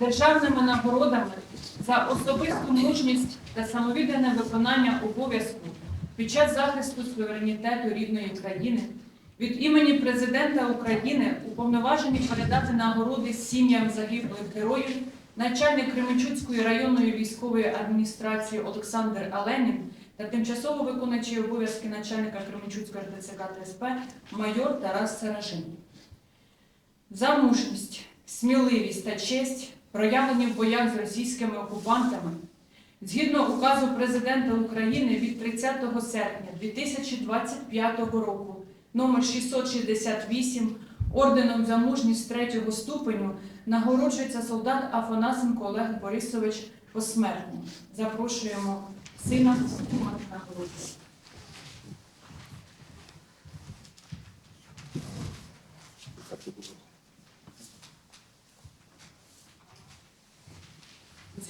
державними нагородами за особисту мужність та самовіддане виконання обов'язку під час захисту суверенітету рідної країни. Від імені президента України уповноважені передати нагороди сім'ям загиблих героїв начальник Кременчуцької районної військової адміністрації Олександр Аленін та тимчасово виконуючий обов'язки начальника Кременчуцької РТЦК ТСП майор Тарас Саражин. За мужність, сміливість та честь, проявлені в боях з російськими окупантами, згідно указу президента України від 30 серпня 2025 року номер 668 орденом за мужність третього ступеню нагороджується солдат Афанасенко Олег Борисович посмертно. Запрошуємо сина отримати нагороду.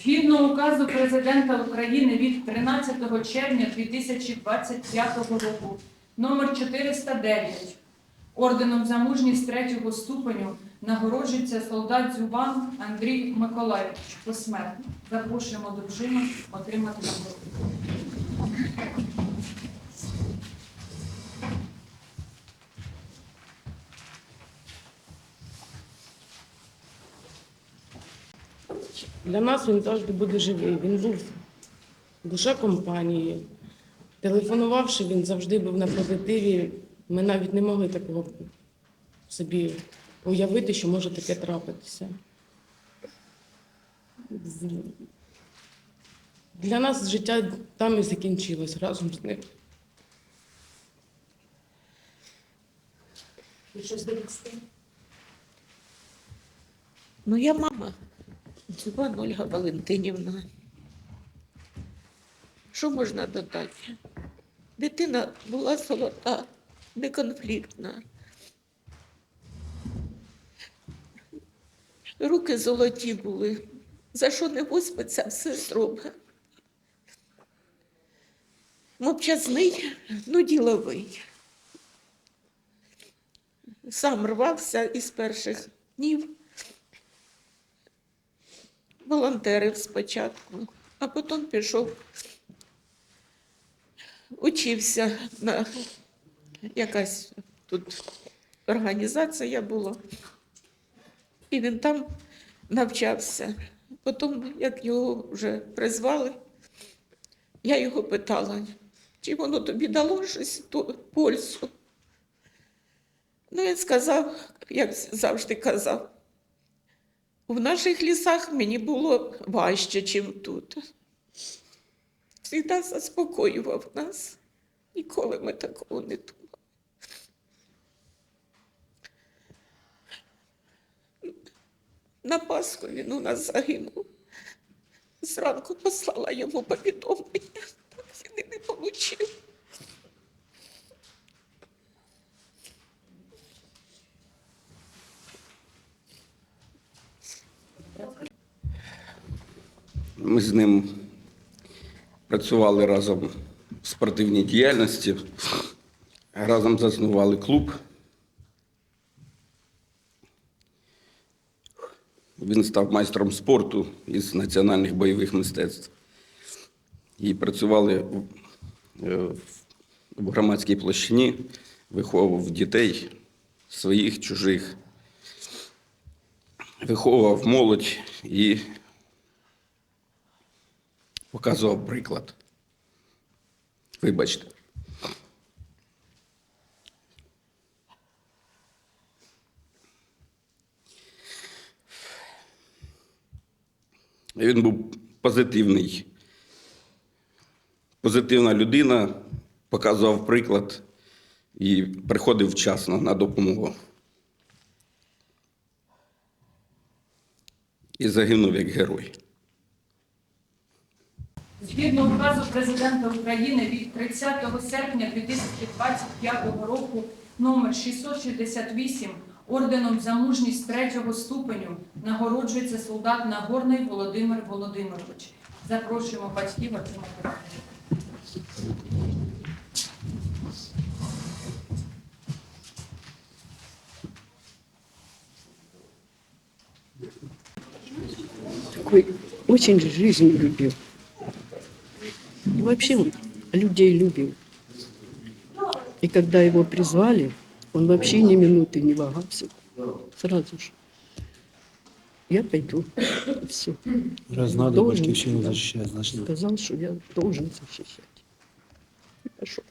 Згідно указу президента України від 13 червня 2025 року номер 409 орденом за мужність третього ступеню нагороджується солдат Зюбан Андрій Миколаївич посмертно. Запрошуємо дружину отримати нагороду. Для нас він завжди буде живий. Він був душа компанії. Телефонувавши, він завжди був на позитиві. Ми навіть не могли такого собі уявити, що може таке трапитися. Для нас життя там і закінчилось разом з ним. Моя мама Дзюбан Ольга Валентинівна. Що можна додати? Дитина була золота, неконфліктна. Руки золоті були. За що не виспиться, все зробить. Мовчазний, ну діловий. Сам рвався із перших днів волонтерив спочатку, а потім пішов, учився на якась тут організація була. І він там навчався. Потім, як його вже призвали, я його питала, чи воно тобі дало щось ту пользу. Ну, він сказав, як завжди казав, в наших лісах мені було важче, ніж тут. Завжди заспокоював нас. Ніколи ми такого не думали. На Пасху він у нас загинув. Зранку послала йому повідомлення, так він і не отримав. Ми з ним працювали разом в спортивній діяльності, разом заснували клуб. Він став майстром спорту із національних бойових мистецтв. І працювали в- е, громадській площині, виховував дітей своїх, чужих, виховував молодь і показував приклад. Вибачте. Він був позитивний, позитивна людина, показував приклад і приходив вчасно на допомогу. І загинув як герой. Згідно указу президента України від 30 серпня 2025 року номер 668 орденом за мужність третього ступеню нагороджується солдат Нагорний Володимир Володимирович. Запрошуємо батьків отримати. такой очень жизнь любил. Вообще он людей любил. И когда его призвали, он вообще ни минуты не вагался. Сразу же. Я пойду. Все. Раз надо Должен батьківщину всегда. захищати, значить. Сказал, что я должен защищать. И пошел.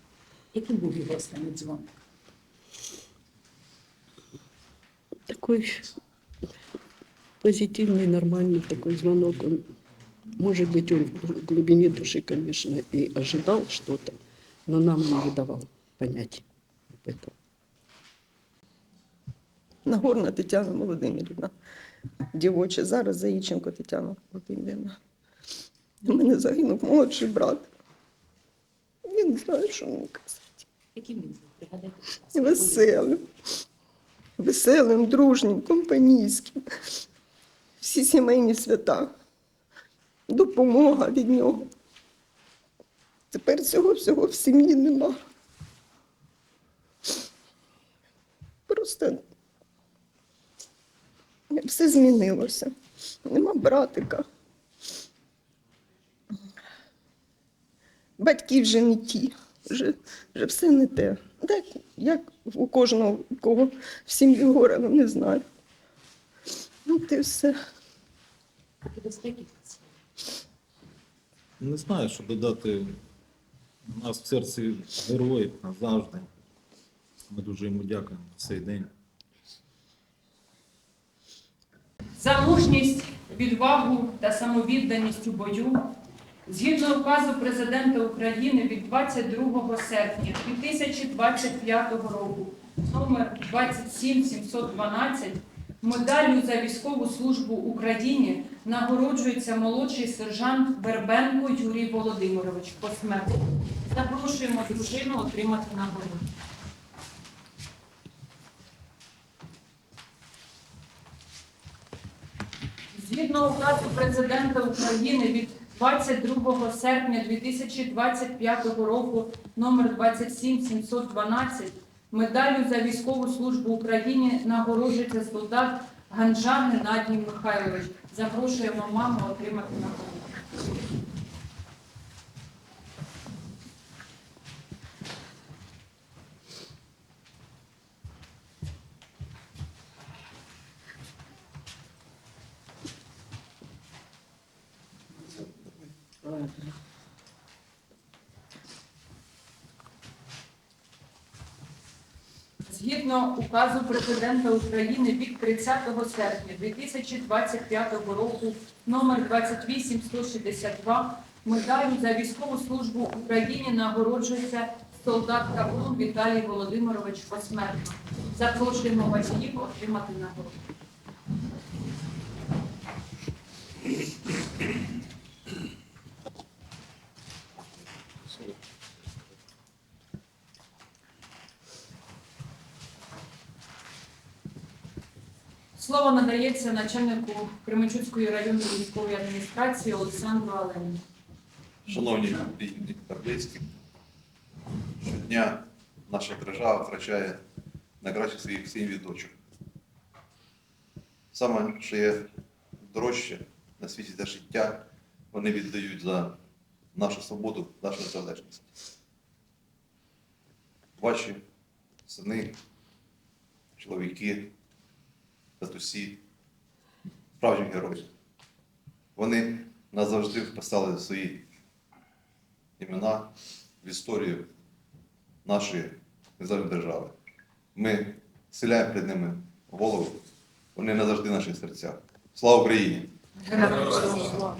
Яким був його останній дзвоник? Такой позитивный, нормальный такой звонок. Он, может быть, он в глубине души, конечно, и ожидал что-то, но нам не давал понять об этом. Нагорна Тетяна Володимирівна, дівоча, зараз Заїченко Тетяна Володимирівна. У мене загинув молодший брат. Я не знаю, що мені казати. Яким він був? Веселим, веселим, дружнім, компанійським. Всі сімейні свята. Допомога від нього. Тепер цього всього в сім'ї нема. Просто все змінилося. Нема братика. Батьки вже не ті, вже, вже все не те. Так, як у кожного, у кого в сім'ї горе, ну не знаю. Ну, ти все. Поки безпеки. Не знаю, що додати. У нас в серці герой назавжди. Ми дуже йому дякуємо за цей день. За мужність, відвагу та самовідданість у бою згідно указу президента України від 22 серпня 2025 року номер 27712 медаллю за військову службу Україні нагороджується молодший сержант Вербенко Юрій Володимирович посмертно. Запрошуємо дружину отримати нагороду. Згідно указу президента України від 22 серпня 2025 року номер 27712 медаллю за військову службу Україні нагороджується солдат Ганжа Геннадій Михайлович. Запрошуємо маму отримати нагороду. Згідно указу президента України від 30 серпня 2025 року номер 28162 медаллю за військову службу Україні нагороджується солдат Каблун Віталій Володимирович посмертно. Запрошуємо батьків отримати нагороду. Слово надається начальнику Кременчуцької районної військової адміністрації Олександру Алені. Шановні рідні та близькі, щодня наша держава втрачає найкращих своїх син від дочок. Саме, що є дорожче на світі за життя, вони віддають за нашу свободу, нашу незалежність. Ваші сини, чоловіки, татусі, справжні герої. Вони назавжди вписали свої імена в історію нашої незалежної держави. Ми схиляємо перед ними голову, вони назавжди в наших серцях. Слава Україні! Героям слава.